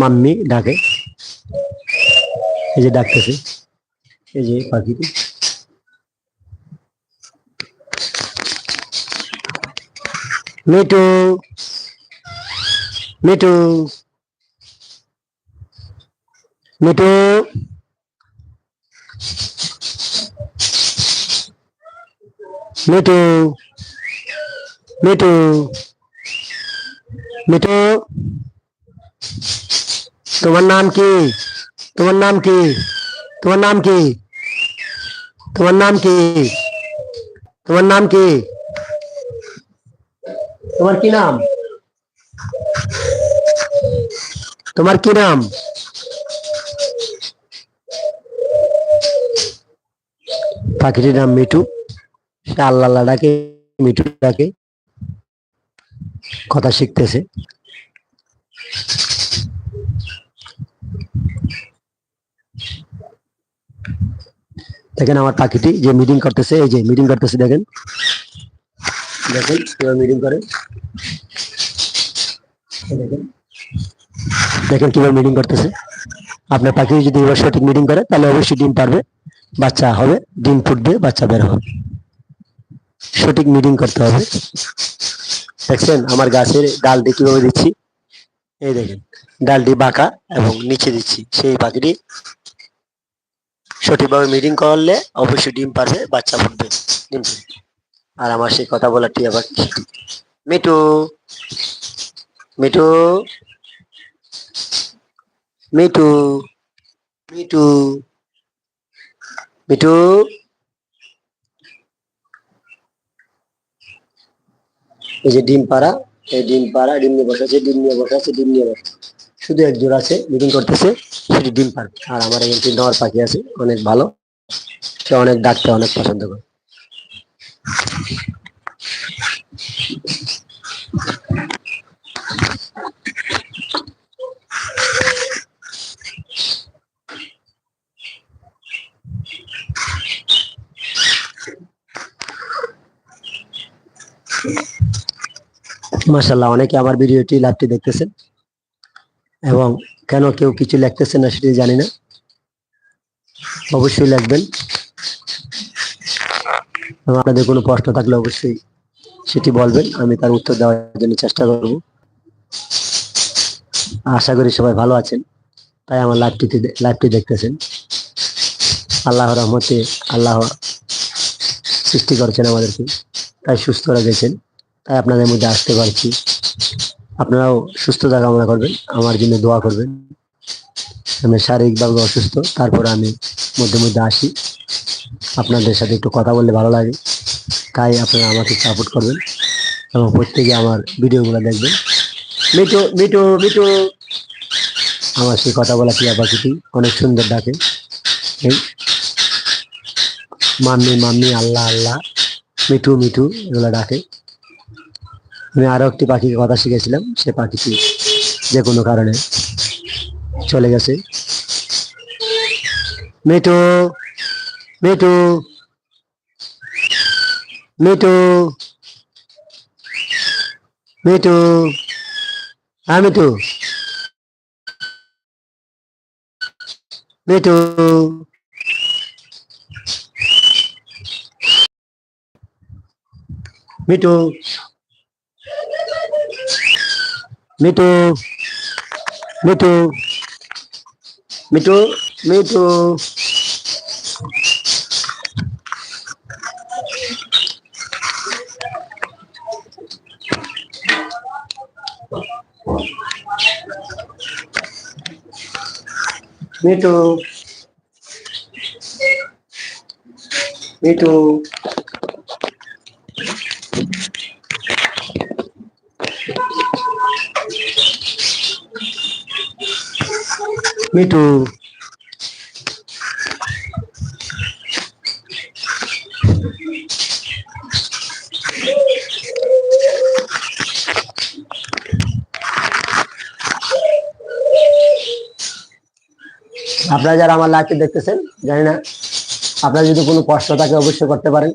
Mummy ডাকে। এই যে ডাকতেছে। এই যে পাখিটি me too me too me too me too me too me too তোমার নাম কি? তোমার নাম কি? তোমার নাম কি? তোমার নাম কি? তোমার নাম কি? তোমার কি নাম? তোমার কি নাম? পাখিটির নাম মিঠু। সে আল্লাহ ডাকে, মিঠু ডাকে। কথা শিখতেছে। দেখেন আমার পাখিটি যে মিটিং করতেছে, এই যে মিটিং করতেছে, দেখেন। দেখেন কীভাবে মিটিং করে। দেখেন। কীভাবে মিটিং করতেছে। আপনার পাখি যদি এবার সঠিক মিটিং করে, তাহলে অবশ্যই ডিম পারবে, বাচ্চা হবে, ডিম ফুটবে, বাচ্চা বের হবে। সঠিক মিটিং করতে হবে। দেখছেন, আমার গাছের ডালটি কীভাবে দিচ্ছি? এই দেখেন, ডালটি বাঁকা এবং নিচে দিচ্ছি। সেই পাখিটি সঠিকভাবে মিটিং করলে অবশ্যই ডিম পারবে, বাচ্চা ফুটবে, ডিম আর আমার সেই কথা বলার টিয়া পাখি Mitu me too me too me too me too এই যে ডিম পাড়া, এই ডিম পাড়া, ডিম নিয়ে বসে আছে, ডিম নিয়ে বসে আছে, ডিম নিয়ে বসে শুধু এক জোড়া আছে, মিটিং করতেছে, সেটি ডিম পাড়বে আর আমার এখানে নর পাখি আছে, অনেক ভালো। সে অনেক ডাকতে অনেক পছন্দ করে। মাসাল্লাহ অনেকে আমার ভিডিওটি লাভটি দেখতেছেন। এবং কেন কেউ কিছু লিখতেছে না সেটি জানি না। অবশ্যই লিখবেন। এবং আপনাদের কোনো প্রশ্ন থাকলে অবশ্যই সেটি বলবেন। আমি তার উত্তর দেওয়ার জন্য চেষ্টা করব। আশা করি সবাই ভালো আছেন। তাই আমার লাইভটিতে লাইভটি দেখতেছেন। আল্লাহ রহমতে আল্লাহ সৃষ্টি করেছেন আমাদেরকে। তাই সুস্থ রেখেছেন। তাই আপনাদের মধ্যে আসতে পারছি। আপনারাও সুস্থতা কামনা করবেন। আমার জন্য দোয়া করবেন। আমি শারীরিকভাবে অসুস্থ, তারপর আমি মধ্যে মধ্যে আসি। আপনাদের সাথে একটু কথা বললে ভালো লাগে। তাই আপনারা আমাকে সাপোর্ট করবেন এবং প্রত্যেকে আমার ভিডিওগুলো দেখবেন। মিটু মিটু মিটু আমার সেই কথা বলা টিয়া পাখিটি অনেক সুন্দর ডাকে। এই মাম্মি মাম্মি, আল্লাহ আল্লাহ। মিঠু মিঠু, এগুলো ডাকে। আমি আরও একটি পাখিকে কথা শিখেছিলাম, সে পাখিটি যে কোনো কারণে চলে গেছে। মিঠু মিঠু মিঠু মিঠু হ্যাঁ Mithu Mithu. Mithu Mito. Mito. Mito. Mito. Mito. Mito. Mithu আপনারা যারা আমার লাইভটি দেখতেছেন, জানি না, আপনারা যদি কোনো কষ্ট থাকে অবশ্যই করতে পারেন।